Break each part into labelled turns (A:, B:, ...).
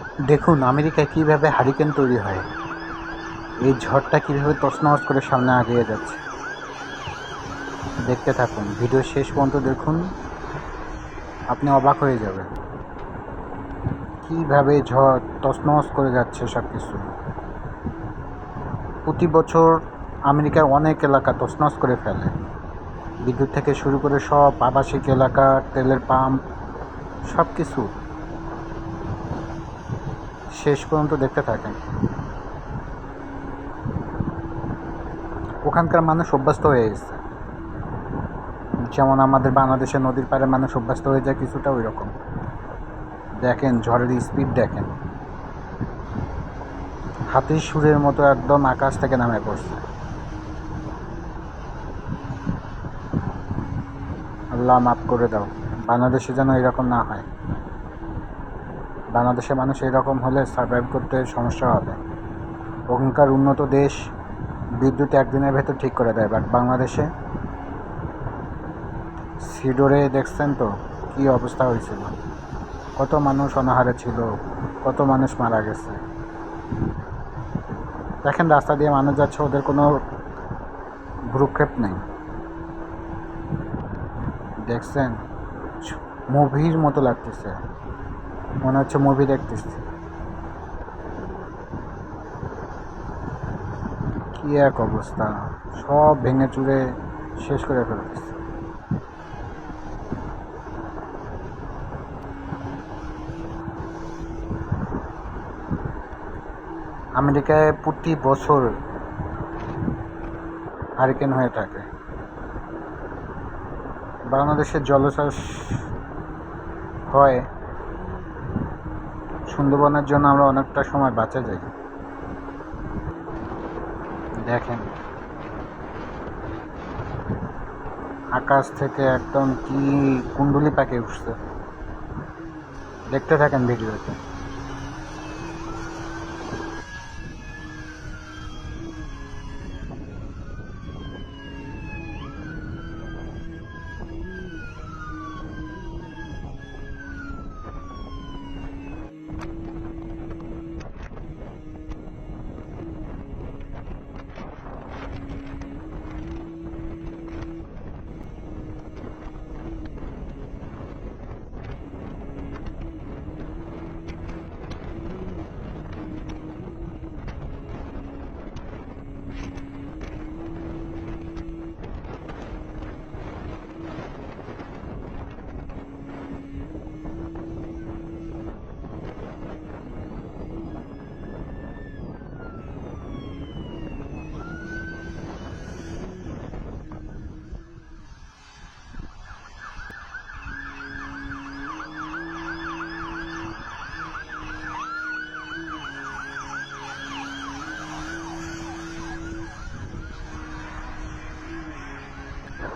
A: দেখুন আমেরিকায় কীভাবে হারিকেন তৈরি হয়। এই ঝড়টা কীভাবে তছনছ করে সামনে আগিয়ে যাচ্ছে। দেখতে থাকুন, ভিডিও শেষ পর্যন্ত দেখুন। আপনি অবাক হয়ে যাবেন। কীভাবে ঝড় তছনছ করে যাচ্ছে সব কিছু প্রতি বছর আমেরিকার অনেক এলাকা তছনছ করে ফেলে। বিদ্যুৎ থেকে শুরু করে সব আবাসিক এলাকা, তেলের পাম্প সব কিছু শেষ পর্যন্ত দেখতে থাকেন। ওখানকার মানুষ অভ্যস্ত হয়ে গেছে। যেমন আমাদের বাংলাদেশের নদীর পাড়ে মানুষ অভ্যস্ত হয়ে যায়, কিছুটা ওই রকম। দেখেন, ঝড়ের স্পিড দেখেন। হাতির সুরের মতো একদম আকাশ থেকে নামে পড়ছে। আল্লাহ মাফ করে দাও। বাংলাদেশে যেন এরকম না হয়। বাংলাদেশের মানুষ এরকম হলে সার্ভাইভ করতে সমস্যা হবে। ওখানকার উন্নত দেশ বিদ্যুৎ একদিনের ভেতর ঠিক করে দেয় বাট বাংলাদেশে সিডোরে দেখছেন তো কী অবস্থা হয়েছিল? কত মানুষ অনাহারে ছিল, কত মানুষ মারা গেছে। দেখেন রাস্তা দিয়ে মানুষ যাচ্ছে, ওদের কোনো ভ্রুক্ষেপ নেই। দেখছেন? মুভির মতো লাগতেছে। মনে হচ্ছে মুভি দেখতেছি। কি এক অবস্থা। সব ভেঙে চুরে শেষ করে ফেলতেছে। আমেরিকায় প্রতি বছর হারিকেন হয়ে থাকে। বাংলাদেশের জলচাষ হয় সুন্দরবনের জন্য আমরা অনেকটা সময় বাঁচা যাই। দেখেন। আকাশ থেকে একদম কি কুণ্ডুলি পাকে উঠছে। দেখতে থাকেন ভিডিওতে।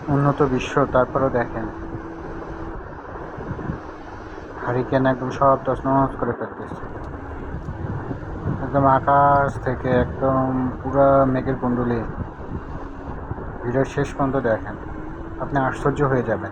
A: উন্নত বিশ্ব, তারপরেও দেখেন। হারিকেন একদম সব তসনস করে ফেলতেছে। একদম আকাশ থেকে একদম পুরা মেঘের কুণ্ডলি। ভিডিও শেষ পর্যন্ত দেখেন। আপনি আশ্চর্য হয়ে যাবেন।